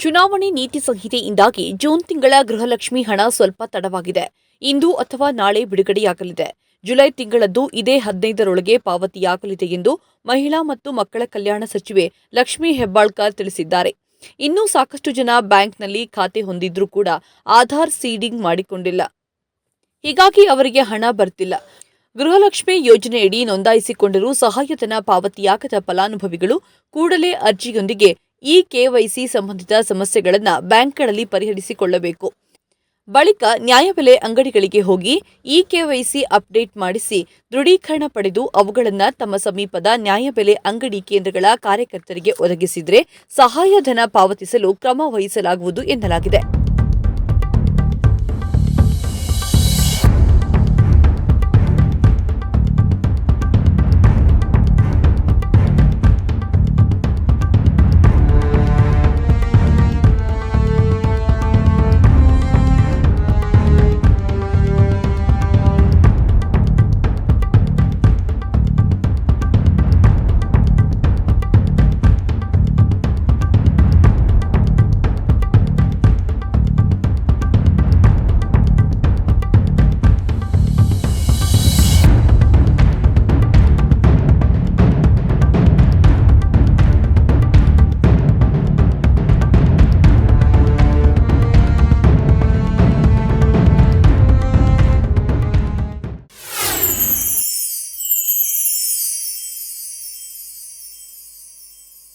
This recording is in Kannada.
ಚುನಾವಣೆ ನೀತಿ ಸಂಹಿತೆಯಿಂದಾಗಿ ಜೂನ್ ತಿಂಗಳ ಗೃಹಲಕ್ಷ್ಮಿ ಹಣ ಸ್ವಲ್ಪ ತಡವಾಗಿದೆ. ಇಂದು ಅಥವಾ ನಾಳೆ ಬಿಡುಗಡೆಯಾಗಲಿದೆ. ಜುಲೈ ತಿಂಗಳದ್ದು ಇದೇ ಹದಿನೈದರೊಳಗೆ ಪಾವತಿಯಾಗಲಿದೆ ಎಂದು ಮಹಿಳಾ ಮತ್ತು ಮಕ್ಕಳ ಕಲ್ಯಾಣ ಸಚಿವೆ ಲಕ್ಷ್ಮೀ ಹೆಬ್ಬಾಳ್ಕರ್ ತಿಳಿಸಿದ್ದಾರೆ. ಇನ್ನೂ ಸಾಕಷ್ಟು ಜನ ಬ್ಯಾಂಕ್ನಲ್ಲಿ ಖಾತೆ ಹೊಂದಿದ್ರೂ ಕೂಡ ಆಧಾರ್ ಸೀಡಿಂಗ್ ಮಾಡಿಕೊಂಡಿಲ್ಲ. ಹೀಗಾಗಿ ಅವರಿಗೆ ಹಣ ಬರ್ತಿಲ್ಲ. ಗೃಹಲಕ್ಷ್ಮಿ ಯೋಜನೆಯಡಿ ನೋಂದಾಯಿಸಿಕೊಂಡರೂ ಸಹಾಯಧನ ಪಾವತಿಯಾಗದ ಫಲಾನುಭವಿಗಳು ಕೂಡಲೇ ಅರ್ಜಿಯೊಂದಿಗೆ ಇ ಕೆವೈಸಿ ಸಂಬಂಧಿತ ಸಮಸ್ಯೆಗಳನ್ನು ಬ್ಯಾಂಕ್ಗಳಲ್ಲಿ ಪರಿಹರಿಸಿಕೊಳ್ಳಬೇಕು. ಬಳಿಕ ನ್ಯಾಯಬೆಲೆ ಅಂಗಡಿಗಳಿಗೆ ಹೋಗಿ ಇ ಕೆವೈಸಿ ಅಪ್ಡೇಟ್ ಮಾಡಿಸಿ ದೃಢೀಕರಣ ಪಡೆದು ಅವುಗಳನ್ನು ತಮ್ಮ ಸಮೀಪದ ನ್ಯಾಯಬೆಲೆ ಅಂಗಡಿ ಕೇಂದ್ರಗಳ ಕಾರ್ಯಕರ್ತರಿಗೆ ಒದಗಿಸಿದರೆ ಸಹಾಯಧನ ಪಾವತಿಸಲು ಕ್ರಮ ವಹಿಸಲಾಗುವುದು ಎನ್ನಲಾಗಿದೆ.